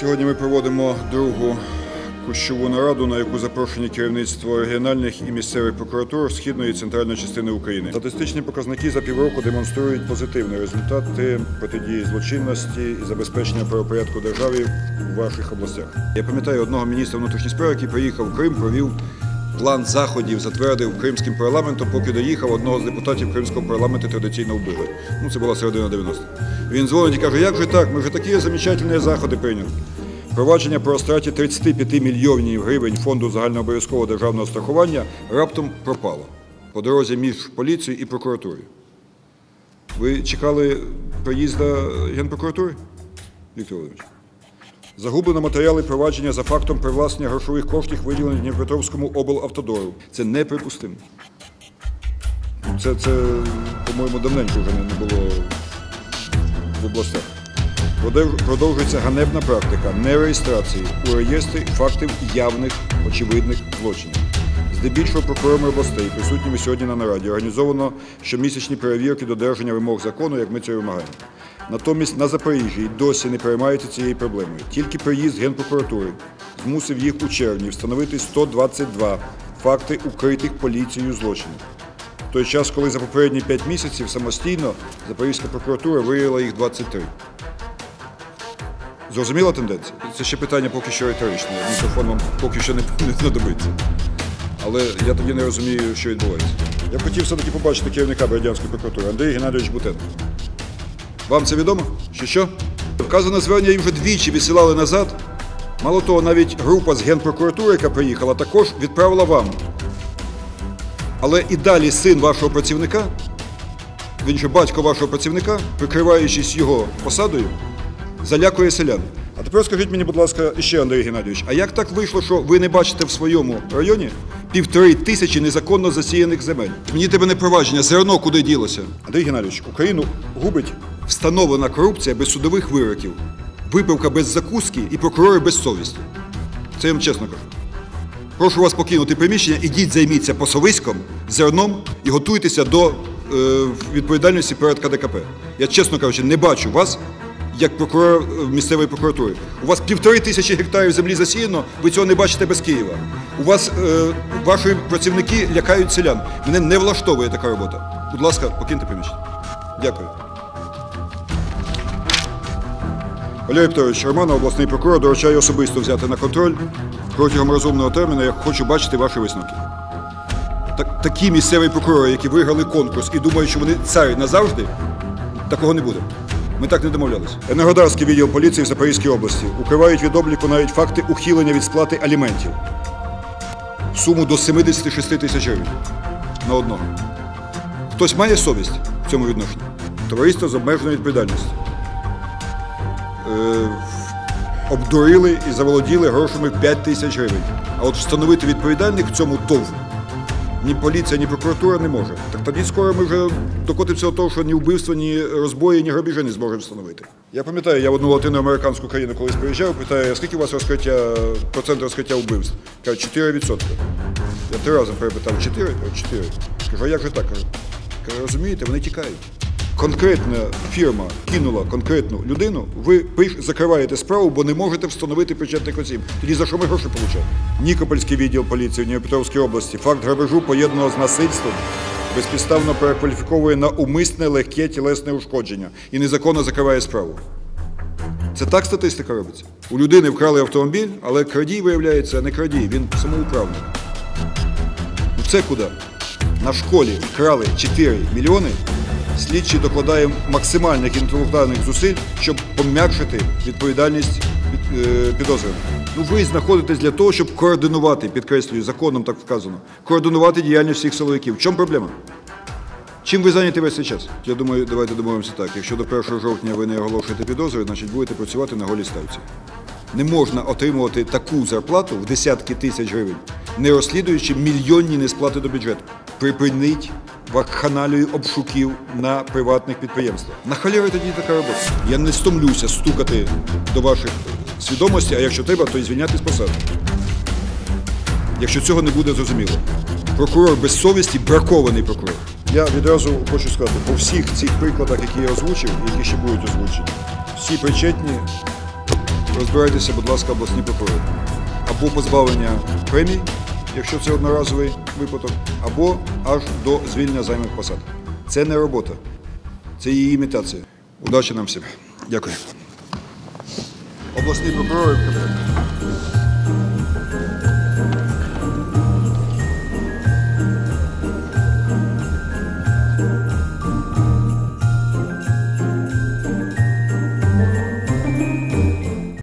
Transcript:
Сьогодні ми проводимо другу кущову нараду, на яку запрошені керівництво регіональних і місцевих прокуратур східної і центральної частини України. Статистичні показники за півроку демонструють позитивні результати протидії злочинності і забезпечення правопорядку держави в ваших областях. Я пам'ятаю одного міністра внутрішніх справ, який приїхав в Крим, провів план заходів, затвердив кримським парламентом. Поки доїхав, одного з депутатів кримського парламенту традиційно вбили. Ну це була середина 90-х. Він дзвонить і каже, як же так? Ми вже такі замечательні заходи прийняли. Провадження про розтраті 35 мільйонів гривень фонду загальнообов'язкового державного страхування раптом пропало по дорозі між поліцією і прокуратурою. Ви чекали приїзда Генпрокуратури, Віктор Володимирович? Загублено матеріали провадження за фактом привласнення грошових коштів, виділених Дніпропетровському облавтодору. Це неприпустимо. Це, це по-моєму, давненько вже не було в областях. Продовжується ганебна практика нереєстрації у реєстрі фактів явних очевидних злочинів. Здебільшого прокурорами областей, присутніми сьогодні на нараді, організовано щомісячні перевірки додержання вимог закону, як ми це вимагаємо. Натомість на Запоріжжі й досі не переймаються цією проблемою. Тільки приїзд Генпрокуратури змусив їх у червні встановити 122 факти укритих поліцією злочинів. В той час, коли за попередні 5 місяців самостійно Запорізька прокуратура виявила їх 23. Зрозуміла тенденція? Це ще питання поки що риторичне. Мікрофон вам поки що не, знадобиться. Але я тоді не розумію, що відбувається. Я б хотів все-таки побачити керівника Бердянської прокуратури Андрій Геннадійович Бутенко. Вам це відомо? Що що? Вказане звернення їм вже двічі відсилали назад. Мало того, навіть група з Генпрокуратури, яка приїхала, також відправила вам. Але і далі син вашого працівника, він же батько вашого працівника, прикриваючись його посадою, залякує селян. А тепер скажіть мені, будь ласка, ще Андрій Геннадійович, а як так вийшло, що ви не бачите в своєму районі півтори тисячі незаконно засіяних земель? Мені тебе не провадження, одно куди ділося. Андрій Геннадійович, Україну губить встановлена корупція без судових вироків, випивка без закуски і прокурори без совісті. Це я вам чесно кажу. Прошу вас покинути приміщення, ідіть займіться посовиськом, зерном і готуйтеся до е, відповідальності перед КДКП. Я, чесно кажучи, не бачу вас як прокурор е, місцевої прокуратури. У вас півтори тисячі гектарів землі засіяно, ви цього не бачите без Києва. У вас е, ваші працівники лякають селян. Мене не влаштовує така робота. Будь ласка, покиньте приміщення. Дякую. Валерій Петрович, Романов, обласний прокурор, доручає особисто взяти на контроль. Протягом розумного терміну я хочу бачити ваші висновки. Так, такі місцеві прокурори, які виграли конкурс і думають, що вони царі назавжди, такого не буде. Ми так не домовлялися. Енергодарський відділ поліції в Запорізькій області укривають від обліку навіть факти ухилення від сплати аліментів суму до 76 тисяч гривень на одного. Хтось має совість в цьому відношенні? Товариство з обмеженою відповідальністю. Е, обдурили і заволоділи грошами в 5 тисяч гривень. А от встановити відповідальних в цьому ТОВ ні поліція, ні прокуратура не може. Так тоді скоро ми вже докотимося до того, що ні вбивства, ні розбої, ні грабіжі не зможемо встановити. Я пам'ятаю, я в одну латиноамериканську країну колись приїжджав, питаю, скільки у вас розкриття, процент розкриття вбивств? Кажуть, 4%. Я три рази перепитав, 4? Кажуть, 4. Кажу, а як же так? Кажу, розумієте, вони тікають. Конкретна фірма кинула конкретну людину, ви закриваєте справу, бо не можете встановити причетних осіб. Тоді за що ми гроші получаємо? Нікопольський відділ поліції в Дніпропетровській області факт грабежу поєднаного з насильством безпідставно перекваліфіковує на умисне легке тілесне ушкодження і незаконно закриває справу. Це так статистика робиться. У людини вкрали автомобіль, але крадій, виявляється, не крадій, він самоуправник. Ну це куди? На школі вкрали 4 мільйони. Слідчий докладає максимальних інтелектуальних зусиль, щоб пом'якшити відповідальність е, підозрюваних. Ну ви знаходитесь для того, щоб координувати, підкреслюю, законом так вказано, координувати діяльність всіх силовиків. В чому проблема? Чим ви зайняті весь цей час? Я думаю, давайте домовимося так. Якщо до 1 жовтня ви не оголошуєте підозри, значить будете працювати на голій ставці. Не можна отримувати таку зарплату в десятки тисяч гривень, не розслідуючи мільйонні несплати до бюджету. Припиніть вакханалію обшуків на приватних підприємствах. На тоді така робота. Я не стомлюся стукати до ваших свідомості, а якщо треба, то і звільняти з посади. Якщо цього не буде зрозуміло. Прокурор без совісті бракований прокурор. Я відразу хочу сказати, по всіх цих прикладах, які я озвучив, які ще будуть озвучені, всі причетні розбирайтеся, будь ласка, обласні прокурори. Або позбавлення премій, якщо це одноразовий випадок, або аж до звільнення займих посад. Це не робота, це її імітація. Удачі нам всім. Дякую. Обласний прокурор.